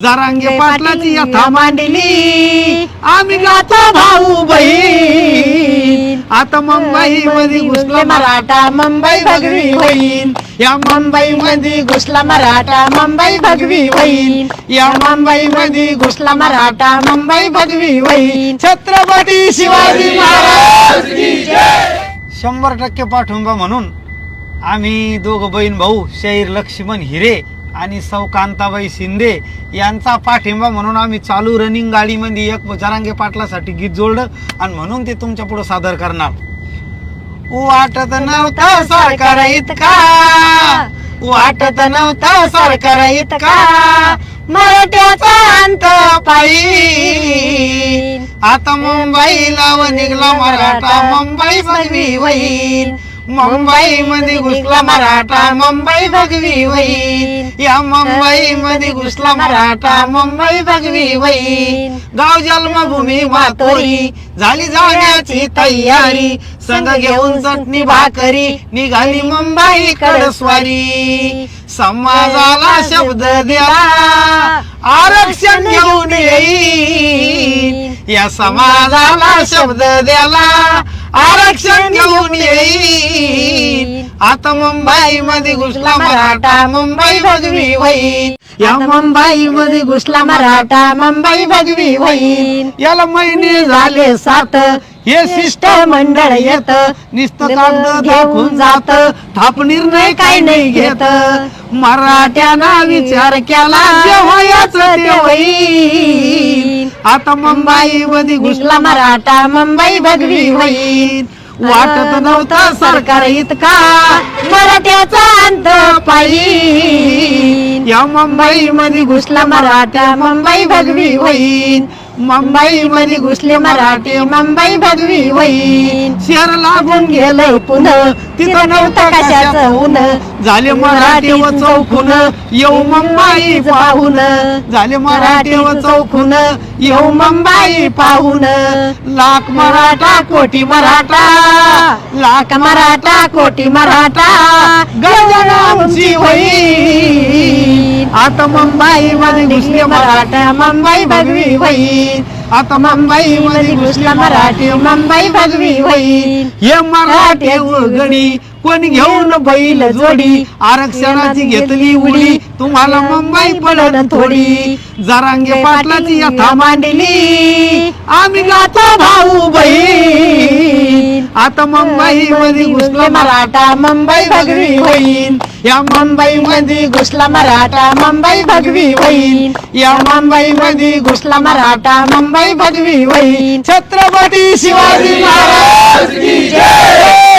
जरांगे पाटलाची यथा मांडली. आम्ही गातो भाऊ बहीण. आता मुंबई मध्ये घुसला मराठा मुंबई भगवी होईल या मुंबई मध्ये घुसला मराठा मुंबई भगवी होईल या मुंबई मध्ये घुसला मराठा मुंबई भगवी होईल छत्रपती शिवाजी महाराज शंभर टक्के पाठिंबा म्हणून आम्ही दोघ बहीण भाऊ शहीर लक्ष्मण हिरे आणि सौ कांताबाई शिंदे यांचा पाठिंबा म्हणून आम्ही चालू रनिंग गाडीमध्ये एक जरांगे पाटलासाठी गीत जोडलं आणि म्हणून ते तुमच्यापुढे सादर करणार. वाटत नव्हता सरकार इतका. वाटत नव्हता सरकार इतका. मराठ्याचा अंत पायी. आता मुंबईला व निघला मराठा मुंबई बनवी होईल. मुंबई मध्ये घुसला मराठा मुंबई भगवी होईल या मुंबई मध्ये घुसला मराठा मुंबई भगवी होईल गाव जन्मभूमी मातोरी झाली जाण्याची तयारी. संघ घेऊन चटणी भाकरी. निघाली मुंबई कडस्वारी. समाजाला शब्द दिला आरक्षण घेऊन येईल या समाजाला शब्द द्याला. आरक्षण घेऊन येईल आता मुंबई मध्ये घुसला मराठा मुंबई भगवी होईल या मुंबई मध्ये घुसला मराठा मुंबई भगवी होईल याला महिने झाले सात. हे शिष्ट मंडळ येत निस्त कागद दाखवून जात. ठाप निर्णय काय नाही घेत. मराठ्याना विचार केला जेव्हा याच ते होईल. आता मुंबई मध्ये घुसला मराठा मुंबई भगवी होईल. वाटत नव्हतं सरकार इतका मराठ्याचा अंत पाहिजे या मुंबई मध्ये घुसला मराठा मुंबई भगवी होईल. मुंबई मध्ये घुसले मराठे मुंबई भगवी होईल. शहर लागून गेलं पुन्हा. तिथं नव्हतं कशाचं ऊन. झाले मराठे व चौकून येऊ मुंबई पाहून. झाले मराठे व चौकून येऊ मुंबई पाहून. लाख मराठा कोटी मराठा. लाख मराठा कोटी मराठा. आमची होईल. आता मुंबई मध्ये घुसले मराठा. मुंबई भगवी होईल आता मुंबई मध्ये घुसला मराठी मुंबई भगवी होईल. हे मराठे उघडी. कोणी घेऊन बैल जोडी? आरक्षणाची घेतली उडी. तुम्हाला मुंबई पडन थोडी. जरांगे पाटलाची यथा मांडली. आम्ही गातो भाऊ बहीण. आता मुंबई मध्ये घुसला मराठा मुंबई भगवी होईल. या मुंबई मध्ये घुसला मराठा मुंबई भगवी वहीन या मुंबई मध्ये घुसला मराठा मुंबई भगवी वहीन छत्रपती शिवाजी महाराज की जय!